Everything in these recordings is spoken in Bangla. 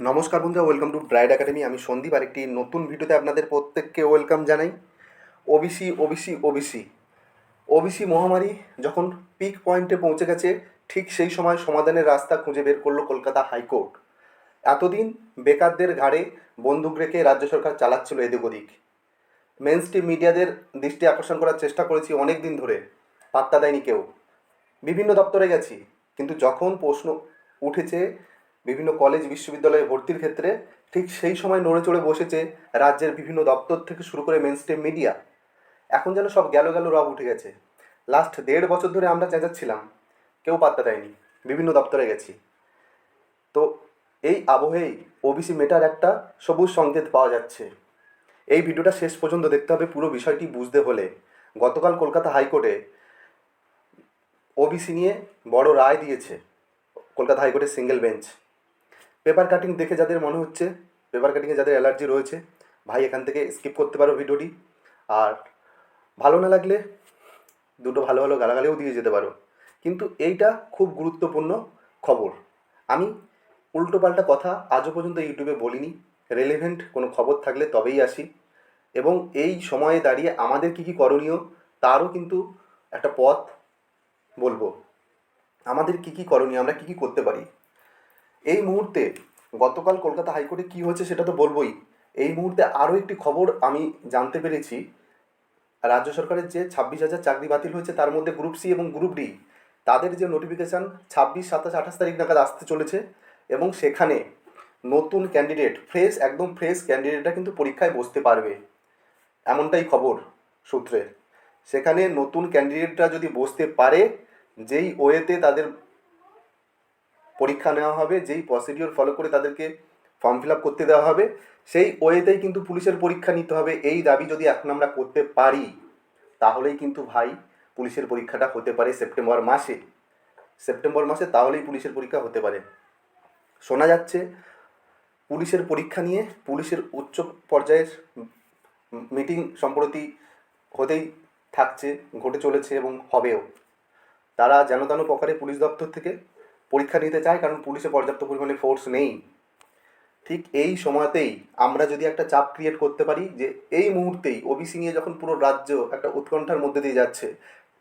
নমস্কার বন্ধুরা ওয়েলকাম টু ব্রাইড একাডেমি আমি সন্দীপ আর একটি নতুন ভিডিওতে আপনাদের প্রত্যেককে ওয়েলকাম জানাই। ওবিসি ওবিসি ওবিসি ওবিসি মহামারী যখন পিক পয়েন্টে পৌঁছে গেছে, ঠিক সেই সময় সমাধানের রাস্তা খুঁজে বের করল কলকাতা হাইকোর্ট। এতদিন বেকারদের ঘাড়ে বন্দুক রেখে রাজ্য সরকার চালাচ্ছিল এদিক ওদিক। মেন স্ট্রিম মিডিয়াদের দৃষ্টি আকর্ষণ করার চেষ্টা করেছি অনেক দিন ধরে, পাত্তা দেয়নি কেউ। বিভিন্ন দপ্তরে গেছি, কিন্তু যখন প্রশ্ন উঠেছে বিভিন্ন কলেজ বিশ্ববিদ্যালয়ে ভর্তির ক্ষেত্রে ঠিক সেই সময় নড়ে চড়ে বসেছে রাজ্যের বিভিন্ন দপ্তর থেকে শুরু করে মেন মিডিয়া এখন যেন সব গেল গেল রব উঠে গেছে। লাস্ট দেড় বছর ধরে আমরা চেঁচাচ্ছিলাম, কেউ পাত্তা দেয়নি, বিভিন্ন দপ্তরে গেছি। তো এই আবহেই ওবিসি মেটার একটা সবুজ সংকেত পাওয়া যাচ্ছে। এই ভিডিওটা শেষ পর্যন্ত দেখতে হবে পুরো বিষয়টি বুঝতে হলে। গতকাল কলকাতা হাইকোর্টে ওবিসি নিয়ে বড় রায় দিয়েছে। কলকাতা হাইকোর্টের সিঙ্গেল বেঞ্চ পেপার কাটিং দেখে যাদের মনে হচ্ছে, পেপার কাটিংয়ে যাদের অ্যালার্জি রয়েছে, ভাই এখান থেকে স্কিপ করতে পারো ভিডিওটি। আর ভালো না লাগলে দুটো ভালো ভালো গালাগালিও দিয়ে যেতে পারো। কিন্তু এইটা খুব গুরুত্বপূর্ণ খবর। আমি উল্টোপাল্টা কথা আজও পর্যন্ত ইউটিউবে বলিনি। রেলেভেন্ট কোনো খবর থাকলে তবেই আসি। এবং এই সময়ে দাঁড়িয়ে আমাদের কী কী করণীয়, তারও কিন্তু একটা পথ বলব। আমাদের কী কী করণীয়, আমরা কী কী করতে পারি? এই মুহূর্তে গতকাল কলকাতা হাইকোর্টে কী হয়েছে সেটা তো বলবোই। এই মুহূর্তে আরও একটি খবর আমি জানতে পেরেছি। রাজ্য সরকারের যে ছাব্বিশ হাজার চাকরি বাতিল হয়েছে তার মধ্যে গ্রুপ সি এবং গ্রুপ ডি তাদের যে নোটিফিকেশান ছাব্বিশ, সাতাশ, আঠাশ তারিখ নাগাদ আসতে চলেছে এবং সেখানে নতুন ক্যান্ডিডেট ফ্রেশ একদম ফ্রেশ ক্যান্ডিডেটরা কিন্তু পরীক্ষায় বসতে পারবে। এমনটাই খবর সূত্রে। সেখানে নতুন ক্যান্ডিডেটরা যদি বসতে পারে, যেই ওয়েতে তাদের পরীক্ষা নেওয়া হবে, যেই প্রসিডিওর ফলো করে তাদেরকে ফর্ম ফিল আপ করতে দেওয়া হবে, সেই ওয়েতেই কিন্তু পুলিশের পরীক্ষা নিতে হবে। এই দাবি যদি এখন আমরা করতে পারি, তাহলেই কিন্তু ভাই পুলিশের পরীক্ষাটা হতে পারে সেপ্টেম্বর মাসে। সেপ্টেম্বর মাসে তাহলেই পুলিশের পরীক্ষা হতে পারে। শোনা যাচ্ছে, পুলিশের পরীক্ষা নিয়ে পুলিশের উচ্চ পর্যায়ের মিটিং সম্প্রতি হতেই থাকছে, ঘটে চলেছে এবং হবেও। তারা যেন তেন প্রকারে পুলিশ দপ্তর থেকে পরীক্ষা নিতে চায়, কারণ পুলিশে পর্যাপ্ত পরিমাণে ফোর্স নেই। ঠিক এই সময়তেই আমরা যদি একটা চাপ ক্রিয়েট করতে পারি যে এই মুহূর্তেই ওবিসি নিয়ে যখন পুরো রাজ্য একটা উৎকণ্ঠার মধ্যে দিয়ে যাচ্ছে,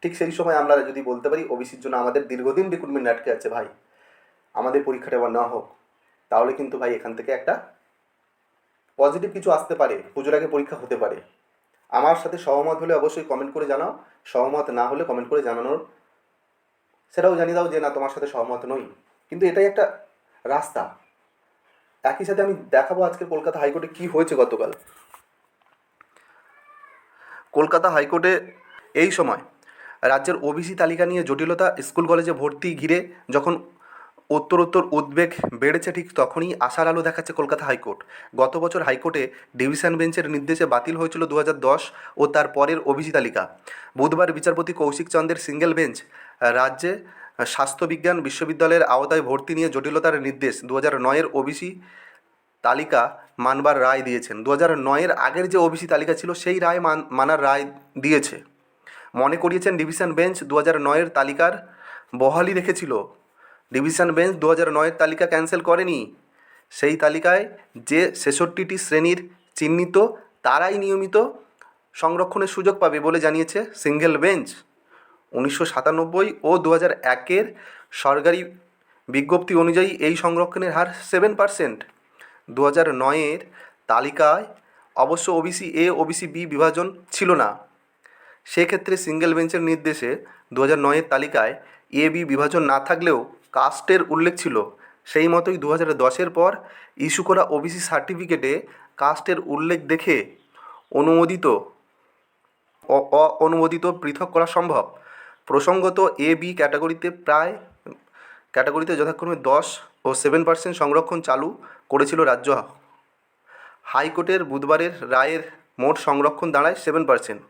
ঠিক সেই সময় আমরা যদি বলতে পারি ওবিসির জন্য আমাদের দীর্ঘদিন রিক্রুটমেন্ট আটকে আছে ভাই, আমাদের পরীক্ষাটা এবার না হোক। তাহলে কিন্তু ভাই এখান থেকে একটা পজিটিভ কিছু আসতে পারে, পুজোর আগে পরীক্ষা হতে পারে। আমার সাথে সহমত হলে অবশ্যই কমেন্ট করে জানাও, সহমত না হলে কমেন্ট করে জানানোর সেটাও জানিয়ে দাও যে না, তোমার সাথে সহমত নই। কিন্তু এটাই একটা রাস্তা। একই সাথে আমি দেখাবো আজকে কলকাতা হাইকোর্টে কি হয়েছে গতকাল। কলকাতা হাইকোর্টে এই সময় রাজ্যের ওবিসি তালিকা নিয়ে জটিলতা, স্কুল কলেজে ভর্তি ঘিরে যখন উত্তরোত্তর উদ্বেগ বেড়েছে ঠিক তখনই আশার আলো দেখাচ্ছে কলকাতা হাইকোর্ট। গত বছর হাইকোর্টে ডিভিশন বেঞ্চের নির্দেশে বাতিল হয়েছিল দু হাজার দশ ও তার পরের ওবিসি তালিকা। বুধবার বিচারপতি কৌশিক চন্দ্রের সিঙ্গেল বেঞ্চ রাজ্যে স্বাস্থ্যবিজ্ঞান বিশ্ববিদ্যালয়ের আওতায় ভর্তি নিয়ে জটিলতার নির্দেশ দু হাজার নয়ের ওবিসি তালিকা মানবার রায় দিয়েছেন। দু হাজার নয়ের আগের যে ওবিসি তালিকা ছিল, সেই রায় মান, মানার রায় দিয়েছে। মনে করিয়েছেন ডিভিশন বেঞ্চ দু হাজার নয়ের তালিকার বহালি রেখেছিল। ডিভিশন বেঞ্চ দু হাজার নয়ের তালিকা ক্যান্সেল করেনি। সেই তালিকায় যে ছেষট্টিটি শ্রেণির চিহ্নিত, তারাই নিয়মিত সংরক্ষণের সুযোগ পাবে বলে জানিয়েছে সিঙ্গেল বেঞ্চ। উনিশশো সাতানব্বই ও দু হাজার একের সরকারি বিজ্ঞপ্তি অনুযায়ী এই সংরক্ষণের হার সেভেন পার্সেন্ট দু হাজার নয়ের তালিকায় অবশ্য ওবিসি এ ওবিসি বি বিভাজন ছিল না। সেক্ষেত্রে সিঙ্গেল বেঞ্চের নির্দেশে দু হাজার নয়ের তালিকায় এ বি বিভাজন না থাকলেও কাস্টের উল্লেখ ছিল। সেই মতোই দু হাজার দশের পর ইস্যু করা ওবিসি সার্টিফিকেটে কাস্টের উল্লেখ দেখে অনুমোদিত, অ- অননুমোদিত পৃথক করা সম্ভব। প্রসঙ্গত এ বি ক্যাটাগরিতে প্রায়, ক্যাটাগরিতে যথাক্রমে দশ ও সেভেন পার্সেন্ট সংরক্ষণ চালু করেছিল রাজ্য হাইকোর্টের বুধবারের রায়ের মোট সংরক্ষণ দাঁড়ায় সেভেন পার্সেন্ট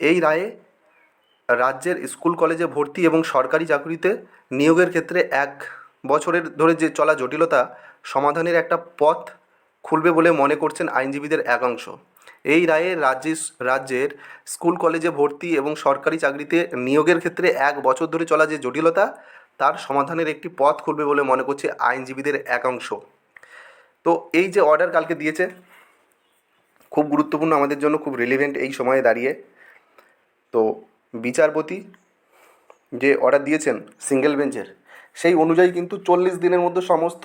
এই রায়ে রাজ্যের স্কুল, কলেজে ভর্তি এবং সরকারি চাকরিতে নিয়োগের ক্ষেত্রে এক বছরের ধরে যে চলা জটিলতা সমাধানের একটা পথ খুলবে বলে মনে করছেন আইনজীবীদের একাংশ। এই রায়ে রাজ্যে রাজ্যের স্কুল, কলেজে ভর্তি এবং সরকারি চাকরিতে নিয়োগের ক্ষেত্রে এক বছর ধরে চলা যে জটিলতা, তার সমাধানের একটি পথ খুলবে বলে মনে করছে আইনজীবীদের একাংশ। তো এই যে অর্ডার কালকে দিয়েছে, খুব গুরুত্বপূর্ণ, আমাদের জন্য খুব রিলিভেন্ট এই সময়ে দাঁড়িয়ে। তো বিচারপতি যে অর্ডার দিয়েছেন সিঙ্গেল বেঞ্চের সেই অনুযায়ী কিন্তু চল্লিশ দিনের মধ্যে সমস্ত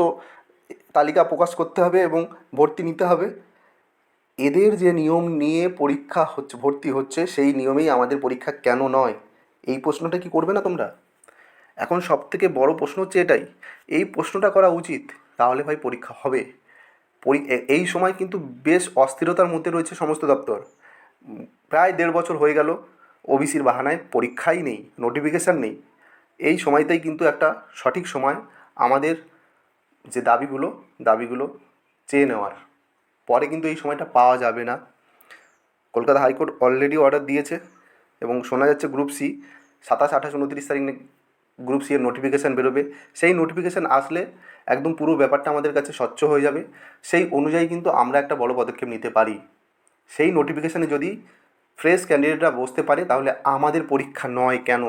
তালিকা প্রকাশ করতে হবে এবং ভর্তি নিতে হবে। এদের যে নিয়ম নিয়ে পরীক্ষা হচ্ছে, ভর্তি হচ্ছে, সেই নিয়মেই আমাদের পরীক্ষা কেন নয়? এই প্রশ্নটা কি করবে না তোমরা? এখন সব থেকে বড় প্রশ্ন হচ্ছে এটাই, এই প্রশ্নটা করা উচিত, তাহলে ভাই পরীক্ষা হবে। এই সময় কিন্তু বেশ অস্থিরতার মধ্যে রয়েছে সমস্ত দপ্তর। প্রায় দেড় বছর হয়ে গেল, ওবিসির বাহানায় পরীক্ষাই নেই, নোটিফিকেশান নেই। এই সময়তেই কিন্তু একটা সঠিক সময় আমাদের যে দাবিগুলো দাবিগুলো চেয়ে নেওয়ার। পরে কিন্তু এই সময়টা পাওয়া যাবে না। কলকাতা হাইকোর্ট অলরেডি অর্ডার দিয়েছে এবং শোনা যাচ্ছে গ্রুপ সি সাতাশ, আঠাশ, উনত্রিশ তারিখ গ্রুপ সি এর নোটিফিকেশান বেরোবে। সেই নোটিফিকেশান আসলে একদম পুরো ব্যাপারটা আমাদের কাছে স্বচ্ছ হয়ে যাবে। সেই অনুযায়ী কিন্তু আমরা একটা বড় পদক্ষেপ নিতে পারি। সেই নোটিফিকেশানে যদি ফ্রেশ ক্যান্ডিডেটরা বসতে পারে, তাহলে আমাদের পরীক্ষা নয় কেন?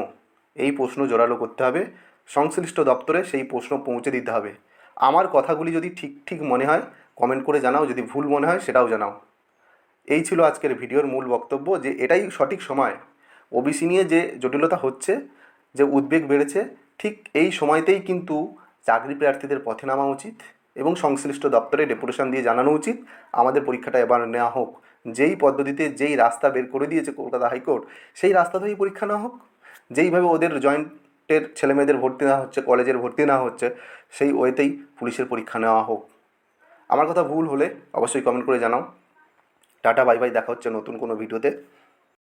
এই প্রশ্ন জোরালো করতে হবে। সংশ্লিষ্ট দপ্তরে সেই প্রশ্ন পৌঁছে দিতে হবে। আমার কথাগুলি যদি ঠিক ঠিক মনে হয় কমেন্ট করে জানাও, যদি ভুল মনে হয় সেটাও জানাও। এই ছিল আজকের ভিডিওর মূল বক্তব্য, যে এটাই সঠিক সময়। ওবিসি নিয়ে যে জটিলতা হচ্ছে, যে উদ্বেগ বেড়েছে, ঠিক এই সময়তেই কিন্তু চাকরি প্রার্থীদের পথে নামা উচিত এবং সংশ্লিষ্ট দপ্তরে ডেপুটেশন দিয়ে জানানো উচিত। আমাদের পরীক্ষাটা এবার নেওয়া হোক। যেই পদ্ধতিতে যেই রাস্তা বের করে দিয়েছে কলকাতা হাইকোর্ট, সেই রাস্তা ধরেই পরীক্ষা নেওয়া হোক। যেইভাবে ওদের জয়েন্টের ছেলেমেয়েদের ভর্তি নেওয়া হচ্ছে, কলেজের ভর্তি নেওয়া হচ্ছে, সেই ওয়েতেই পুলিশের পরীক্ষা নেওয়া হোক। আমার কথা ভুল হলে অবশ্যই কমেন্ট করে জানাও। টাটা বাই বাই দেখা হচ্ছে নতুন কোনো ভিডিওতে।